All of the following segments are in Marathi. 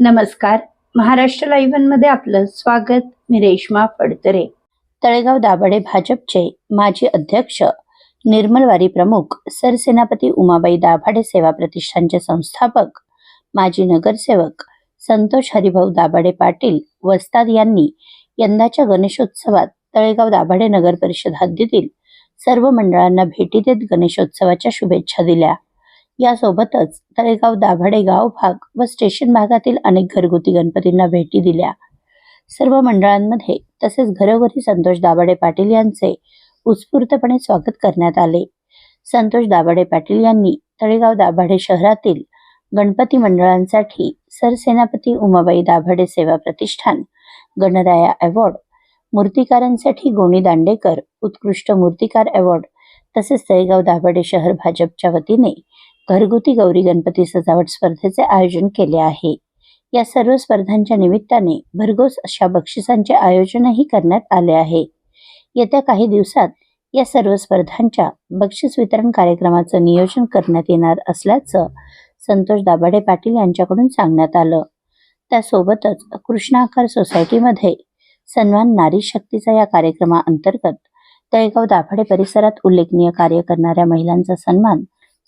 नमस्कार. महाराष्ट्र लाईव्हमध्ये आपलं स्वागत. मी रेश्मा फडतरे तळेगाव दाभाडे भाजपचे माजी अध्यक्ष निर्मलवारी प्रमुख सरसेनापती उमाबाई दाभाडे सेवा प्रतिष्ठानचे संस्थापक माजी नगरसेवक संतोष हरिभाऊ दाभाडे पाटील वस्ताद यांनी यंदाच्या गणेशोत्सवात तळेगाव दाभाडे नगर परिषद हद्दीतील सर्व मंडळांना भेटी देत गणेशोत्सवाच्या शुभेच्छा दिल्या. यासोबतच तळेगाव दाभाडे गाव भाग व स्टेशन भागातील अनेक घरगुती गणपतींना भेटी दिल्या. सर्व मंडळांमध्ये तसेच घरोघरी संतोष दाभाडे पाटील यांचे उत्स्फूर्तपणे स्वागत करण्यात आले. संतोष दाभाडे पाटील यांनी तळेगाव दाभाडे शहरातील गणपती मंडळांसाठी सरसेनापती उमाबाई दाभाडे सेवा प्रतिष्ठान गणराया अवॉर्ड मूर्तिकारांसाठी गोणी दांडेकर उत्कृष्ट मूर्तिकार अवॉर्ड तसेच तळेगाव दाभाडे शहर भाजपच्या वतीने घरगुती गौरी गणपती सजावट स्पर्धेचे आयोजन केले आहे. या सर्व स्पर्धांच्या निमित्ताने भरघोस अशा बक्षिसांचे आयोजनही करण्यात आले आहे. येत्या काही दिवसात या सर्व स्पर्धांच्या बक्षीस वितरण कार्यक्रमाचं नियोजन करण्यात येणार असल्याचं संतोष दाभाडे पाटील यांच्याकडून सांगण्यात आलं. त्यासोबतच कृष्णाकार सोसायटीमध्ये सन्मान नारी शक्तीचा या कार्यक्रमाअंतर्गत तळेगाव दाभाडे परिसरात उल्लेखनीय कार्य करणाऱ्या महिलांचा सन्मान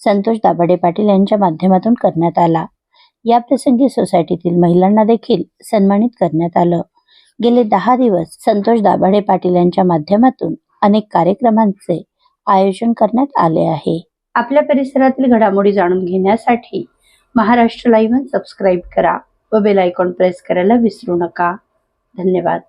संतोष दाभाडे पाटील यांच्या माध्यमातून करण्यात आला. याप्रसंगी सोसायटीतील महिलांना देखील सन्मानित करण्यात आलं. गेले दहा दिवस संतोष दाभाडे पाटील यांच्या माध्यमातून अनेक कार्यक्रमांचे आयोजन करण्यात आले आहे. आपल्या परिसरातील घडामोडी जाणून घेण्यासाठी महाराष्ट्र लाईव्ह सबस्क्राईब करा व बेल आयकॉन प्रेस करायला विसरू नका. धन्यवाद.